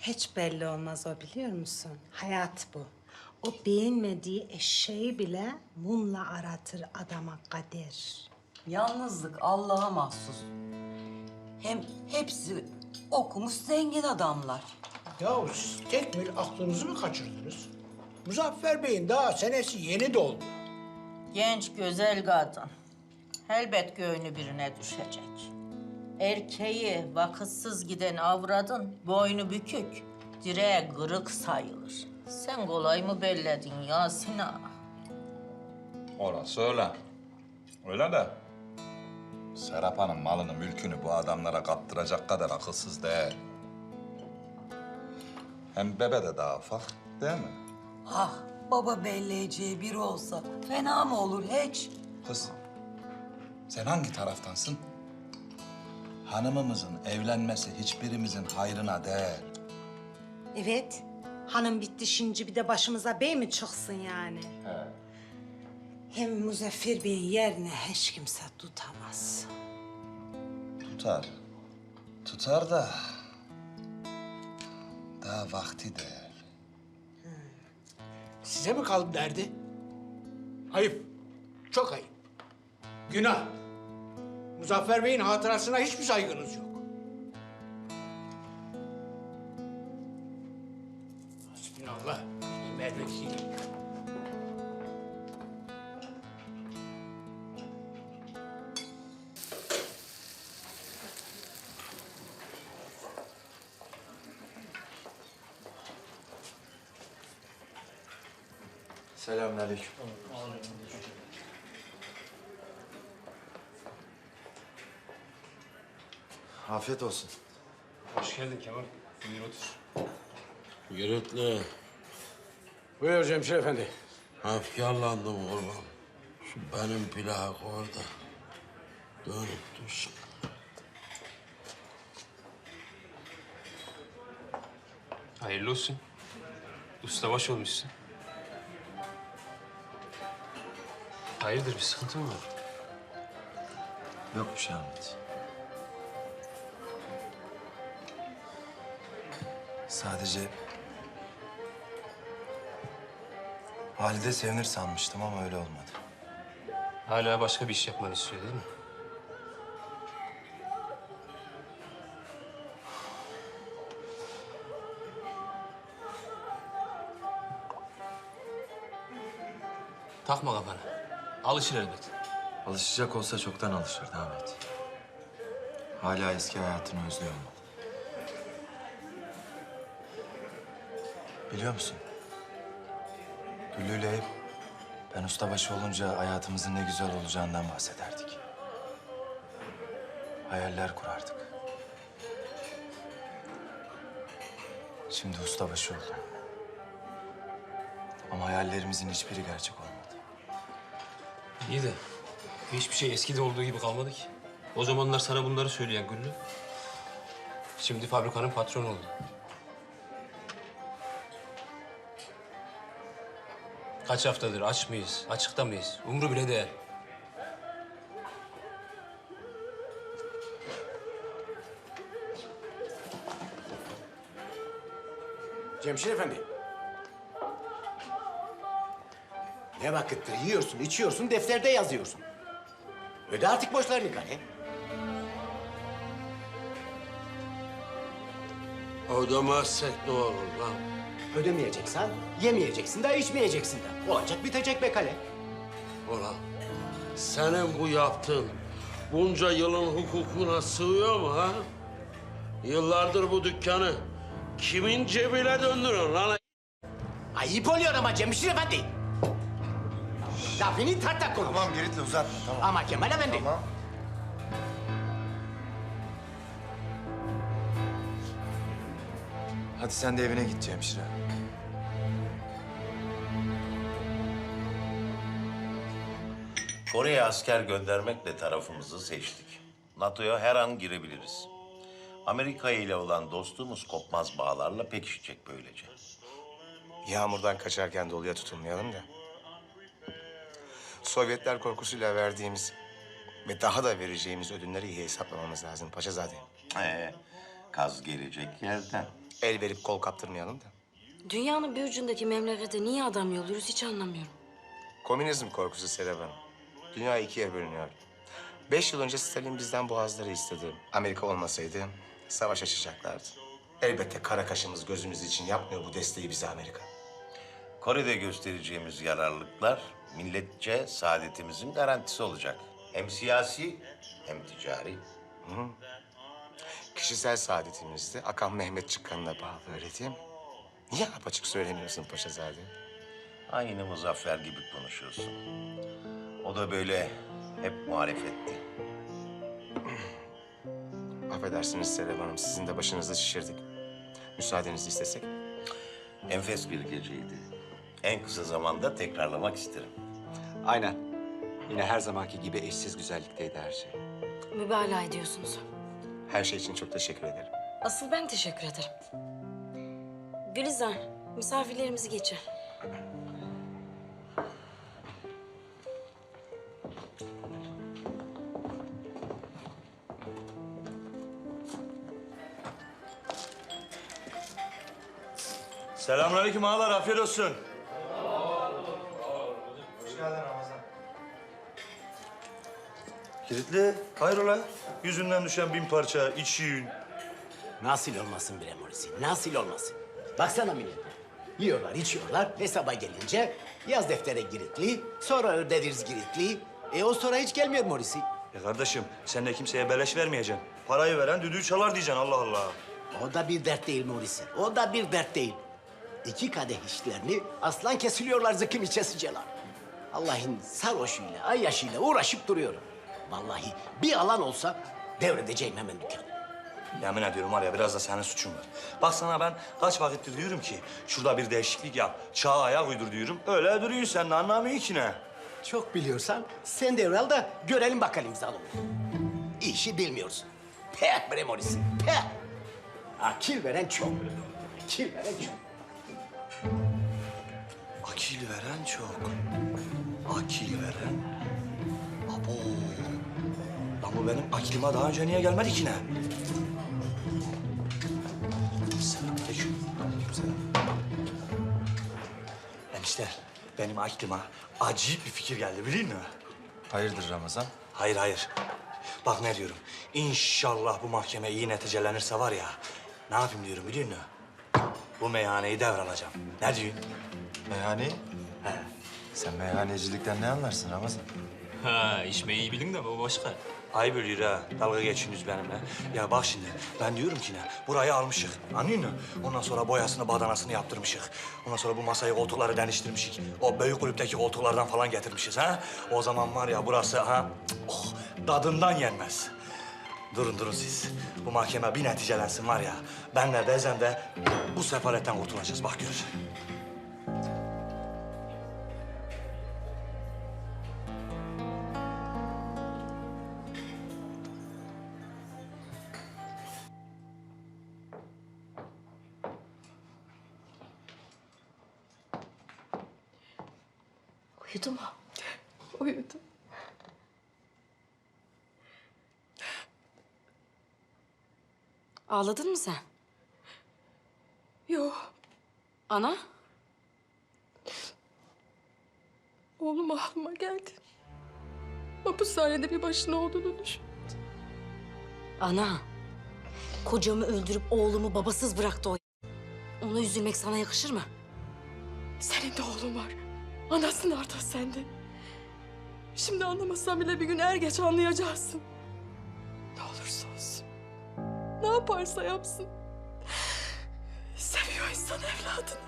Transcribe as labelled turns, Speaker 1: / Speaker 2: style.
Speaker 1: Hiç belli olmaz o biliyor musun? Hayat bu. O beğenmediği eşeği bile mumla aratır adama kader.
Speaker 2: Yalnızlık Allah'a mahsus. Hem hepsi okumuş zengin adamlar.
Speaker 3: Yahu siz tekmil aklınızı mı kaçırdınız? Muzaffer Bey'in daha senesi yeni doldu.
Speaker 4: Genç, güzel kadın. Elbet göğünü birine düşecek. Erkeği vakıtsız giden avradın boynu bükük, direğe kırık sayılır. Sen kolay mı belledin Yasin ağa?
Speaker 5: Orası öyle. Öyle de. Serap Hanım malını, mülkünü bu adamlara kaptıracak kadar akılsız değil. Hem bebe de daha ufak, değil mi?
Speaker 2: Ah baba belleyeceği biri olsa fena mı olur hiç?
Speaker 5: Kız, sen hangi taraftansın? Hanımımızın evlenmesi hiçbirimizin hayrına değil.
Speaker 1: Evet. Hanım bitti şimdi bir de başımıza bey mi çıksın yani? Hem Muzaffer Bey'in yerine hiç kimse tutamaz.
Speaker 5: Tutar. Tutar da... Daha vakti değil.
Speaker 3: Size mi kaldı derdi? Ayıp. Çok ayıp. Günah. Muzaffer Bey'in hatırasına hiçbir saygınız yok. Hasbinallah. Mervesi.
Speaker 6: Selamünaleyküm. Afiyet olsun.
Speaker 7: Hoş geldin Kemal. Buyur otur.
Speaker 8: Giritli,
Speaker 3: Buyur Cemşir Efendi.
Speaker 8: efkarlandım kurban. Şu benim plak orada. Dönüp düş.
Speaker 7: Hayırlı olsun. Ustabaş olmuşsun. Hayırdır bir sıkıntı mı var?
Speaker 6: Yok bir şey Ahmet. Sadece... Halide sevinir sanmıştım ama öyle olmadı.
Speaker 7: Hala başka bir iş yapmanı istiyor değil mi? Takma kafana. Alışır elbet.
Speaker 6: Alışacak olsa çoktan alışırdı Ahmet. Hala eski hayatını özlüyor mu? Biliyor musun? Güllü'yle hep ben ustabaşı olunca hayatımızın ne güzel olacağından bahsederdik. Hayaller kurardık. Şimdi ustabaşı oldum. Ama hayallerimizin hiçbiri gerçek olmadı.
Speaker 7: İyi de hiçbir şey eskide olduğu gibi kalmadı ki. O zamanlar sana bunları söyleyen Güllü. Şimdi fabrikanın patronu oldu. Kaç haftadır aç mıyız, açıkta mıyız? Umru bile değil.
Speaker 3: Cemşir Efendi. Ne vakittir yiyorsun, içiyorsun, defterde yazıyorsun. Öde artık borçlarını kale.
Speaker 8: Ödemezsek ne olur lan?
Speaker 3: Ödemeyeceksen yemeyeceksin de içmeyeceksin de. Olacak bitecek be kale.
Speaker 8: Ulan senin bu yaptığın bunca yılın hukukuna sığıyor mu ha? Yıllardır bu dükkanı kimin cebine döndürüyorsun lan?
Speaker 3: Ayıp oluyor ama Cemşir Efendi. Lafını tartak konuş.
Speaker 6: Tamam Giritli uzatma tamam.
Speaker 3: Ama Kemal Efendi.
Speaker 6: Tamam. Hadi sen de evine git Cemşire.
Speaker 9: Kore'ye asker göndermekle tarafımızı seçtik. NATO'ya her an girebiliriz. Amerika ile olan dostluğumuz kopmaz bağlarla pekişecek böylece.
Speaker 10: Yağmurdan kaçarken doluya tutulmayalım da. Sovyetler korkusuyla verdiğimiz ve daha da vereceğimiz ödünleri iyi hesaplamamız lazım Paşazade.
Speaker 9: Ee, kaz gelecek yerden.
Speaker 10: El verip kol kaptırmayalım da.
Speaker 11: Dünyanın bir ucundaki memlekete niye adam yolluyoruz hiç anlamıyorum.
Speaker 10: Komünizm korkusu Serap Hanım. Dünya ikiye bölünüyor. Beş yıl önce Stalin bizden boğazları istedi. Amerika olmasaydı savaş açacaklardı. Elbette kara kaşımız gözümüz için yapmıyor bu desteği bize Amerika.
Speaker 9: Kore'de göstereceğimiz yararlılıklar milletçe saadetimizin garantisi olacak. Hem siyasi hem ticari.
Speaker 10: Kişisel saadetimiz de Akan Mehmet Çıkkan'la bağlı öyle değil mi? Niye apaçık söylemiyorsun Paşazade?
Speaker 9: Aynı Muzaffer gibi konuşuyorsun. O da böyle hep muhalefetti.
Speaker 10: Affedersiniz Serap Hanım, sizin de başınızı şişirdik. Müsaadenizi istesek.
Speaker 9: Enfes bir geceydi. En kısa zamanda tekrarlamak isterim.
Speaker 12: Aynen. Yine her zamanki gibi eşsiz güzellikteydi her şey.
Speaker 11: Mübalağa ediyorsunuz.
Speaker 10: Her şey için çok teşekkür ederim.
Speaker 11: Asıl ben teşekkür ederim. Gülizar, misafirlerimizi geçir.
Speaker 13: Selamünaleyküm ağalar, afiyet olsun. Kilitli, hayrola? Yüzünden düşen bin parça, iç yün.
Speaker 3: Nasıl olmasın bre Morisi? Nasıl olmasın? Baksana millete. Yiyorlar, içiyorlar. Hesaba gelince yaz deftere giritli, sonra öderiz giritli. E o sonra hiç gelmiyor Morisi.
Speaker 13: Ya kardeşim, sen de kimseye beleş vermeyeceksin. Parayı veren düdüğü çalar diyeceksin, Allah Allah.
Speaker 3: O da bir dert değil Morisi. O da bir dert değil. İki kadeh içlerini aslan kesiliyorlar zıkkım içesiceler. Allah'ın sarhoşuyla, ayyaşıyla uğraşıp duruyorum. Vallahi bir alan olsa devredeceğim hemen dükkanı.
Speaker 13: Yemin ediyorum var ya biraz da senin suçun var. Bak sana ben kaç vakittir diyorum ki şurada bir değişiklik yap. Çağa ayak uydur diyorum. Öyle duruyorsun sen de anlamıyor ki ne.
Speaker 3: Çok biliyorsan sen devral da görelim bakalım zalım. İşi bilmiyorsun. Peh bre Morisi, peh. Akil veren çok. Akil veren çok.
Speaker 13: Akil veren çok. Akil veren. Abo. Lan bu benim aklıma daha önce niye gelmedi ki ne? Selamünaleyküm. Aleykümselam. Enişte, benim aklıma acayip bir fikir geldi biliyor musun?
Speaker 6: Hayırdır Ramazan?
Speaker 13: Hayır, hayır. Bak ne diyorum. İnşallah bu mahkeme iyi neticelenirse var ya... ...ne yapayım diyorum biliyor musun? Bu meyhaneyi devralacağım. Ne diyorsun?
Speaker 6: Meyhane?
Speaker 13: He.
Speaker 6: Sen meyhanecilikten ne anlarsın Ramazan?
Speaker 7: Ha, içmeyi iyi bilin de bu başka.
Speaker 13: Ayıp ölüyor ha. Dalga geçiniz benimle. Ya bak şimdi ben diyorum ki ne? Burayı almışık. Anlıyor musun? Ondan sonra boyasını badanasını yaptırmışık. Ondan sonra bu masayı koltukları deniştirmişik. O büyük kulüpteki koltuklardan falan getirmişiz ha. O zaman var ya burası ha oh, tadından yenmez. Durun durun siz. Bu mahkeme bir neticelensin var ya. Benle Bezen de bu sefaletten kurtulacağız. Bak gör.
Speaker 11: Uyudu mu?
Speaker 14: Uyudu.
Speaker 11: Ağladın mı sen?
Speaker 14: Yok.
Speaker 11: Ana?
Speaker 14: Oğlum aklıma geldi. Hapishanede bir başına olduğunu düşün.
Speaker 11: Ana. Kocamı öldürüp oğlumu babasız bıraktı o. Ona üzülmek sana yakışır mı?
Speaker 14: Senin de oğlun var. Anasın artık sende. Şimdi anlamasan bile bir gün er geç anlayacaksın. Ne olursa olsun. Ne yaparsa yapsın. Seviyor insan evladını.